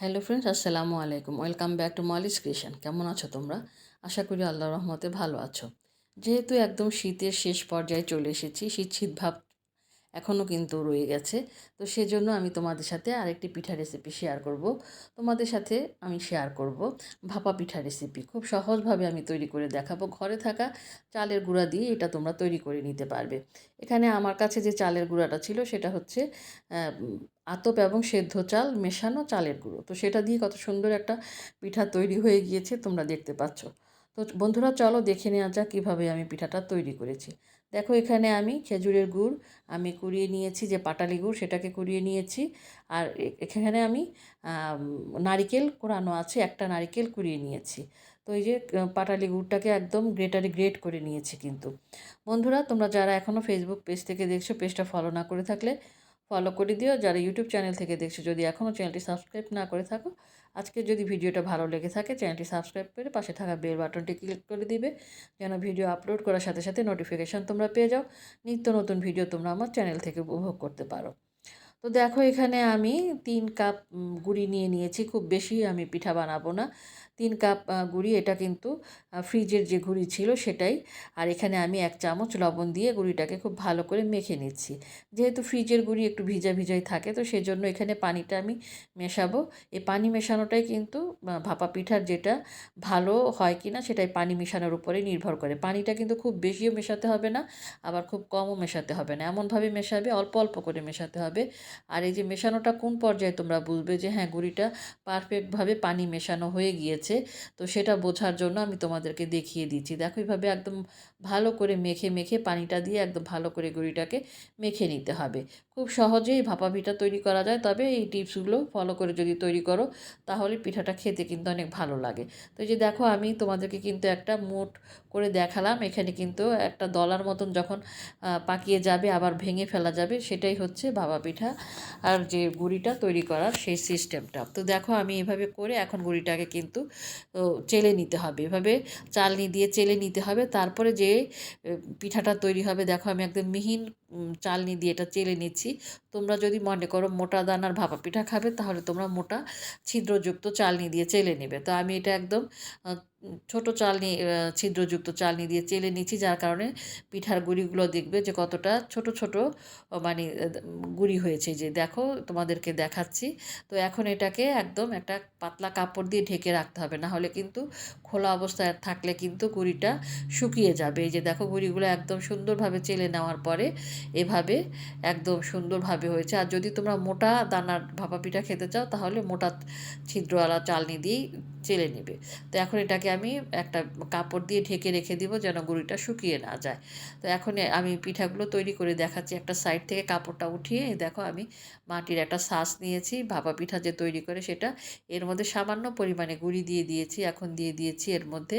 Hello friends আসসালামু আলাইকুম। Welcome back to Moli's creation কেমন আছো তোমরা? আশা করি আল্লাহ রহমতে ভালো আছো। যেহেতু একদম শীতের শেষ পর্যায়ে চলে এসেছি, শীত শীত ভাব এখনও কিন্তু রয়ে গেছে। তো সেজন্য আমি তোমাদের সাথে আরেকটি পিঠা রেসিপি শেয়ার করব। তোমাদের সাথে আমি শেয়ার করব ভাপা পিঠা রেসিপি খুব সহজভাবে আমি তৈরি করে দেখাবো। ঘরে থাকা চালের গুঁড়া দিয়ে এটা তোমরা তৈরি করে নিতে পারবে। এখানে আমার কাছে যে চালের গুঁড়াটা ছিল সেটা হচ্ছে আতপ এবং সেদ্ধ চাল মেশানো চালের গুঁড়ো। তো সেটা দিয়ে কত সুন্দর একটা পিঠা তৈরি হয়ে গিয়েছে তোমরা দেখতে পাচ্ছ। তো বন্ধুরা চলো দেখে নেওয়া যাক কীভাবে আমি পিঠাটা তৈরি করেছি। দেখো এখানে আমি খেজুরের গুড়, আমি কুড়িয়ে নিয়েছি যে পাটালি গুড়, সেটাকে কুড়িয়ে নিয়েছি। আর এখানে আমি নারিকেল কোরানো আছে, একটা নারিকেল কুড়িয়ে নিয়েছি। তো এই যে পাটালি গুড়টাকে একদম গ্রেটারে গ্রেট করে নিয়েছি কিন্তু। বন্ধুরা তোমরা যারা এখনও ফেসবুক পেজ থেকে দেখছ পেজটা ফলো না করে থাকলে ফলো করে দিও। যারা ইউটিউব চ্যানেল থেকে দেখছ, যদি এখনও চ্যানেলটি সাবস্ক্রাইব না করে থাকো, আজকে যদি ভিডিওটা ভালো লেগে থাকে চ্যানেলটি সাবস্ক্রাইব করে পাশে থাকা বেল বাটনটি ক্লিক করে দিবে, যেন ভিডিও আপলোড করার সাথে সাথে নোটিফিকেশান তোমরা পেয়ে যাও। নিত্য নতুন ভিডিও তোমরা আমার চ্যানেল থেকে উপভোগ করতে পারো। তো দেখো, এখানে আমি তিন কাপ গুড়ি নিয়ে নিয়েছি। খুব বেশি আমি পিঠা বানাবো না। তিন কাপ গুঁড়ি, এটা কিন্তু ফ্রিজের যে গুঁড়ি ছিল সেটাই। আর এখানে আমি এক চামচ লবণ দিয়ে গুঁড়িটাকে খুব ভালো করে মেখে নিচ্ছি। যেহেতু ফ্রিজের গুঁড়ি একটু ভিজা ভিজাই থাকে, তো সেজন্য এখানে পানিটা আমি মেশাবো। এই পানি মেশানোটাই কিন্তু ভাপা পিঠার যেটা ভালো হয় কি না সেটাই পানি মেশানোর উপরে নির্ভর করে। পানিটা কিন্তু খুব বেশিও মেশাতে হবে না, আবার খুব কমও মেশাতে হবে না। এমনভাবে মেশাবে, অল্প অল্প করে মেশাতে হবে। আর এই যে মেশানোটা কোন পর্যায়ে তোমরা বুঝবে যে হ্যাঁ গুঁড়িটা পারফেক্টভাবে পানি মেশানো হয়ে গিয়েছে? হয়েছে। তো সেটা বোঝার জন্য আমি তোমাদেরকে দেখিয়ে দিচ্ছি। দেখো এইভাবে একদম ভালো করে মেখে মেখে পানিটা দিয়ে একদম ভালো করে গুঁড়িটাকে মেখে নিতে হবে। খুব সহজেই ভাপা পিঠা তৈরি করা যায়। তবে এই টিপসগুলো ফলো করে যদি তৈরি করো, তাহলে পিঠাটা খেতে কিন্তু অনেক ভালো লাগে। তো যে দেখো, আমি তোমাদেরকে কিন্তু একটা মোট করে দেখালাম। এখানে কিন্তু একটা দলার মতন যখন পাকিয়ে যাবে, আবার ভেঙে ফেলা যাবে, সেটাই হচ্ছে ভাপা পিঠা আর যে গুড়িটা তৈরি করার সেই সিস্টেমটা। তো দেখো, আমি এভাবে করে এখন গুড়িটাকে কিন্তু চেলে নিতে হবে। এভাবে চালনি দিয়ে চেলে নিতে হবে। তারপরে যে পিঠাটা তৈরি হবে, দেখো, আমি একদম মিহিন চালনি দিয়ে এটা চেলে নিচ্ছি। তোমরা যদি মনে করো মোটা দানার ভাপা পিঠা খাবে, তাহলে তোমরা মোটা ছিদ্রযুক্ত চালনি দিয়ে চেলে নেবে। তো আমি এটা একদম ছোট চালনি ছিদ্রযুক্ত চালনি দিয়ে চেলে নিচ্ছি, যার কারণে পিঠার গুঁড়িগুলো দেখবে যে কতটা ছোট ছোট মানে গুঁড়ি হয়েছে। যে দেখো, তোমাদেরকে দেখাচ্ছি। তো এখন এটাকে একদম একটা পাতলা কাপড় দিয়ে ঢেকে রাখতে হবে। না হলে কিন্তু খোলা অবস্থায় থাকলে কিন্তু গুঁড়িটা শুকিয়ে যাবে। এই যে দেখো, গুঁড়িগুলো একদম সুন্দরভাবে চেলে নেওয়ার পরে এভাবে একদম সুন্দরভাবে হয়েছে। আর যদি তোমরা মোটা দানার ভাপা পিঠা খেতে চাও, তাহলে মোটা ছিদ্রওয়ালা চালনি দিয়েই চেলে নেবে। তো এখন এটাকে আমি একটা কাপড় দিয়ে ঢেকে রেখে দিব যেন গুঁড়িটা শুকিয়ে না যায়। তো এখন আমি পিঠাগুলো তৈরি করে দেখাচ্ছি। একটা সাইড থেকে কাপড়টা উঠিয়ে দেখো আমি মাটির একটা শ্বাস নিয়েছি, ভাপা পিঠা যে তৈরি করে সেটা। এর মধ্যে সামান্য পরিমাণে গুঁড়ি দিয়ে দিয়েছি, এখন দিয়ে দিয়েছি এর মধ্যে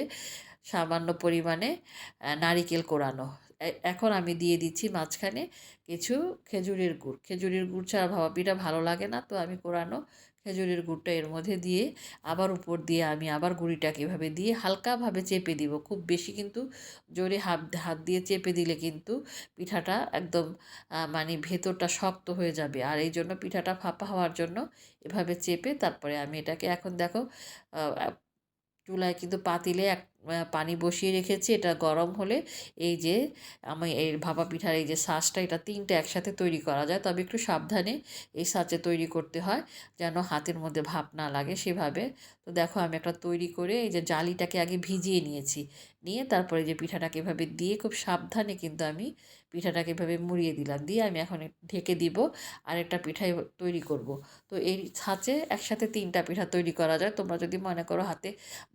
সামান্য পরিমাণে নারিকেল কোরানো। এখন আমি দিয়ে দিচ্ছি মাঝখানে কিছু খেজুরের গুড়। খেজুরের গুড় ছাড়া ভাপা পিঠা ভালো লাগে না, তো আমি কোরানো খেজুরের গুড়টা এর মধ্যে দিয়ে আবার উপর দিয়ে আমি আবার গুঁড়িটাকে এভাবে দিয়ে হালকাভাবে চেপে দিব। খুব বেশি কিন্তু জোরে হাত হাত দিয়ে চেপে দিলে কিন্তু পিঠাটা একদম মানে ভেতরটা শক্ত হয়ে যাবে। আর এই জন্য পিঠাটা ফাঁপা হওয়ার জন্য এভাবে চেপে তারপরে আমি এটাকে এখন দেখো চুলায় কিন্তু পাতিলে এক পানি বসিয়ে রেখেছি, এটা গরম হলে এই যে আমি এই ভাপা পিঠার এই যে শাঁসটা এটা তিনটে একসাথে তৈরি করা যায়। তবে একটু সাবধানে এই সাঁচে তৈরি করতে হয় যেন হাতের মধ্যে ভাপ না লাগে সেভাবে। তো দেখো আমি একটা তৈরি করে এই যে জালিটাকে আগে ভিজিয়ে নিয়েছি। নিয়ে তারপরে যে পিঠাটাকে এভাবে দিয়ে খুব সাবধানে কিন্তু আমি পিঠাটাকে এভাবে মুড়িয়ে দিলাম। দিয়ে আমি এখন ঢেকে দিব আর একটা পিঠাই তৈরি করব। তো এই ছাঁচে একসাথে তিনটা পিঠা তৈরি করা যায়। তোমরা যদি মনে করো হাতে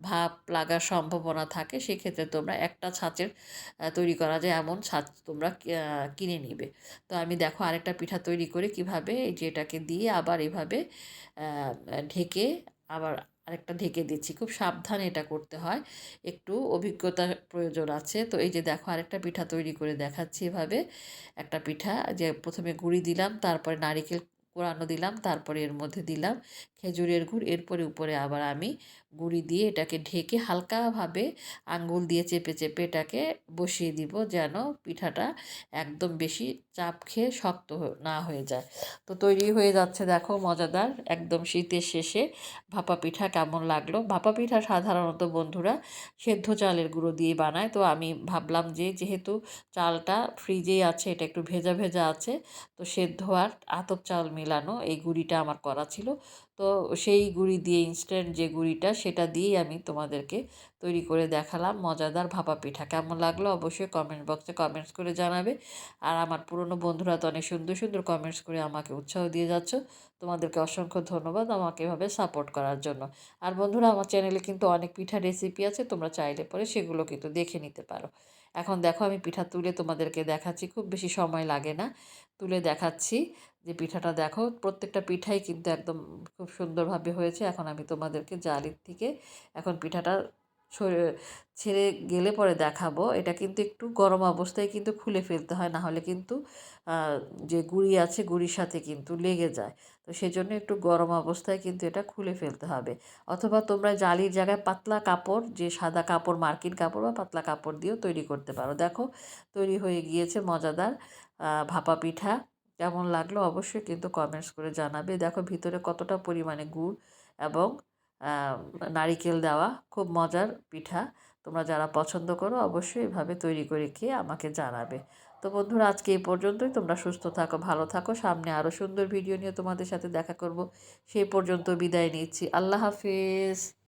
ভাপ লাগার সম্ভাবনা থাকে, সেক্ষেত্রে তোমরা একটা ছাঁচের তৈরি করা যায়। এমন ছাঁচ তোমরা কিনে নিবে। তো আমি দেখো আরেকটা পিঠা তৈরি করে কীভাবে, এই যে এটাকে দিয়ে আবার এভাবে ঢেকে আবার আরেকটা ঢেকে দিচ্ছি। খুব সাবধানে এটা করতে হয়। একটু অভিজ্ঞতার প্রয়োজন আছে। তো এই যে দেখো আরেকটা পিঠা তৈরি করে দেখাচ্ছি এভাবে। একটা পিঠা, যে প্রথমে গুঁড়ি দিলাম, তারপরে নারিকেল কোরানো দিলাম, তারপরে এর মধ্যে দিলাম খেজুরের গুড়। এরপরে উপরে আবার আমি গুঁড়ি দিয়ে এটাকে ঢেকে হালকাভাবে আঙ্গুল দিয়ে চেপে চেপে এটাকে বসিয়ে দিব যেন পিঠাটা একদম বেশি চাপ খেয়ে শক্ত না হয়ে যায়। তো তৈরি হয়ে যাচ্ছে দেখো মজাদার একদম শীতের শেষে ভাপা পিঠা কেমন লাগল। ভাপা পিঠা সাধারণত বন্ধুরা সেদ্ধ চালের গুঁড়ো দিয়ে বানায়। তো আমি ভাবলাম যে যেহেতু চালটা ফ্রিজেই আছে, এটা একটু ভেজা ভেজা আছে, তো সেদ্ধ আর আতপ চাল মেলানো, এই গুঁড়িটা আমার করা ছিল। তো সেই গুঁড়ি দিয়ে ইনস্ট্যান্ট যে গুঁড়িটা, সেটা দিয়েই আমি তোমাদেরকে তৈরি করে দেখালাম। মজাদার ভাপা পিঠা। কেমন লাগল অবশ্যই কমেন্ট বক্সে কমেন্টস করে জানাবে। আর আমার পুরনো বন্ধুরা তো অনেক সুন্দর সুন্দর কমেন্টস করে আমাকে উৎসাহ দিয়ে যাচ্ছ। তোমাদেরকে অসংখ্য ধন্যবাদ আমাকে এভাবে সাপোর্ট করার জন্য। আর বন্ধুরা, আমার চ্যানেলে কিন্তু অনেক পিঠা রেসিপি আছে, তোমরা চাইলে পরে সেগুলো কিন্তু দেখে নিতে পারো। এখন দেখো আমি পিঠা তুলে তোমাদেরকে দেখাচ্ছি, খুব বেশি সময় লাগে না। তুলে দেখাচ্ছি যে পিঠাটা দেখো, প্রত্যেকটা পিঠাই কিন্তু একদম খুব সুন্দরভাবে হয়েছে। এখন আমি তোমাদেরকে জালির থেকে এখন পিঠাটা ছেড়ে গেলে পরে দেখাবো। এটা কিন্তু একটু গরম অবস্থায় কিন্তু খুলে ফেলতে হয় না হলে কিন্তু যে গুঁড়ি আছে গুঁড়ির সাথে কিন্তু লেগে যায়। তো সেজন্য একটু গরম অবস্থায় কিন্তু এটা খুলে ফেলতে হবে। অথবা তোমরা জালির জায়গায় পাতলা কাপড়, যে সাদা কাপড়, মার্কিন কাপড় বা পাতলা কাপড় দিয়েও তৈরি করতে পারো। দেখো, তৈরি হয়ে গিয়েছে মজাদার ভাপা পিঠা। কেমন লাগল অবশ্যই কিন্তু কমেন্টস করে জানাবে। দেখো ভিতরে কতটা পরিমাণে গুড় এবং নারিকেল দেওয়া খুব মজার পিঠা। তোমরা যারা পছন্দ করো অবশ্যই এভাবে তৈরি করে খেয়ে আমাকে জানাবে। তো বন্ধুরা, আজকে এই পর্যন্তই। তোমরা সুস্থ থাকো, ভালো থাকো। সামনে আরও সুন্দর ভিডিও নিয়ে তোমাদের সাথে দেখা করব। সেই পর্যন্ত বিদায় নিচ্ছি। আল্লাহ হাফিজ।